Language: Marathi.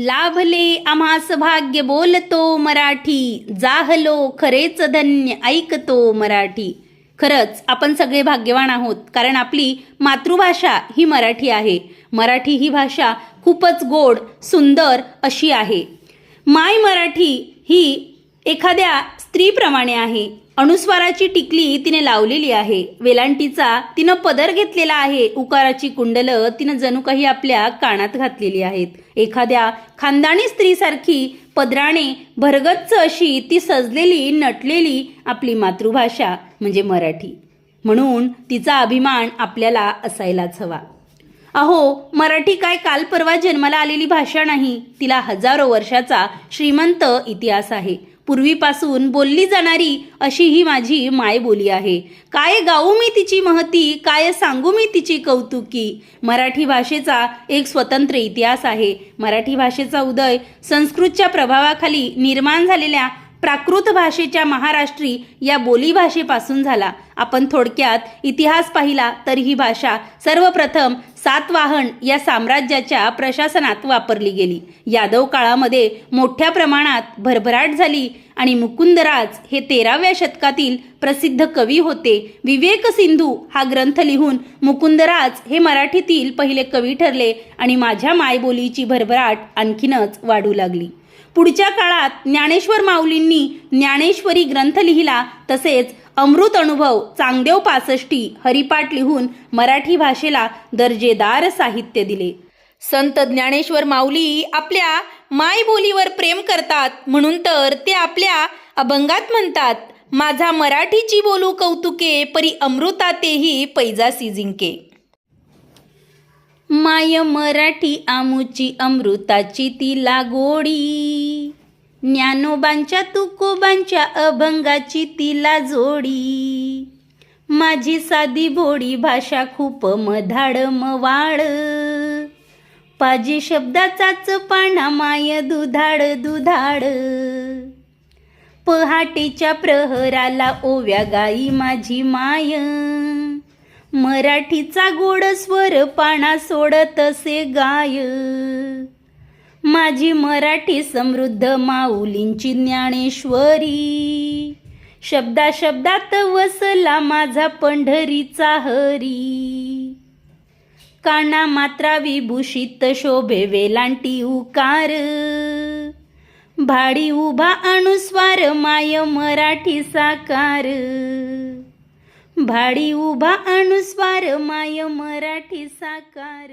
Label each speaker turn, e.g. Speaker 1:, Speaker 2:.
Speaker 1: लाभले आम्हास भाग्य बोलतो मराठी. जाहलो खरेच धन्य ऐकतो मराठी. खरंच आपण सगळे भाग्यवान आहोत कारण आपली मातृभाषा ही मराठी आहे. मराठी ही भाषा खूपच गोड सुंदर अशी आहे. माय मराठी ही एखाद्या स्त्रीप्रमाणे आहे. अनुस्वाराची टिकली तिने लावलेली आहे. वेलांटीचा तिनं पदर घेतलेला आहे. उकाराची कुंडलं तिनं जणू काही आपल्या कानात घातलेली आहेत. एखाद्या खानदानी स्त्रीसारखी पदराने भरगच्च अशी ती सजलेली नटलेली आपली मातृभाषा म्हणजे मराठी. म्हणून तिचा अभिमान आपल्याला असायलाच हवा. अहो मराठी काय काल परवा जन्माला आलेली भाषा नाही. तिला हजारो वर्षाचा श्रीमंत इतिहास आहे. पूर्वीपासून बोलली जाणारी अशी ही माझी मायबोली आहे. काय गाऊ मी तिची महती काय सांगू मी तिची कौतुकी? मराठी भाषेचा एक स्वतंत्र इतिहास आहे. मराठी भाषेचा उदय संस्कृतच्या प्रभावाखाली निर्माण झालेल्या प्राकृत भाषेच्या महाराष्ट्री या बोलीभाषेपासून झाला. आपण थोडक्यात इतिहास पाहिला तर ही भाषा सर्वप्रथम सातवाहन या साम्राज्याच्या प्रशासनात वापरली गेली. यादव काळामध्ये मोठ्या प्रमाणात भरभराट झाली आणि मुकुंदराज हे तेराव्या शतकातील प्रसिद्ध कवी होते. विवेक सिंधू हा ग्रंथ लिहून मुकुंदराज हे मराठीतील पहिले कवी ठरले आणि माझ्या मायबोलीची भरभराट आणखीनच वाढू लागली. पुढच्या काळात ज्ञानेश्वर माऊलींनी ज्ञानेश्वरी ग्रंथ लिहिला तसेच अमृत अनुभव चांगदेव पासष्टी हरिपाठ लिहून मराठी भाषेला दर्जेदार साहित्य दिले. संत ज्ञानेश्वर माऊली आपल्या मायबोलीवर प्रेम करतात म्हणून तर ते आपल्या अभंगात म्हणतात माझा मराठीची बोलू कौतुके परी अमृता तेही पैजासी जिंके माय मराठी आमुची अमृताची तिला गोडी ज्ञानोबांच्या तुकोबांच्या अभंगाची तिला जोडी. माझी साधी भोडी भाषा खूप मधाड मवाळ. पाजी शब्दाचाच पाना माय दुधाड दुधाड. पहाटेच्या प्रहराला ओव्या गाई माझी माय. मराठीचा गोड स्वर पाना सोडत असे गाय. माझी मराठी समृद्ध माऊलींची ज्ञानेश्वरी. शब्दा शब्दात वसला माझा पंढरीचा हरी. काना मात्रा विभूषित शोभे वेलांटी उकार. भाडी उभा अनुस्वार माय मराठी साकार. भाडी उभा अनुस्वार माय मराठी साकार.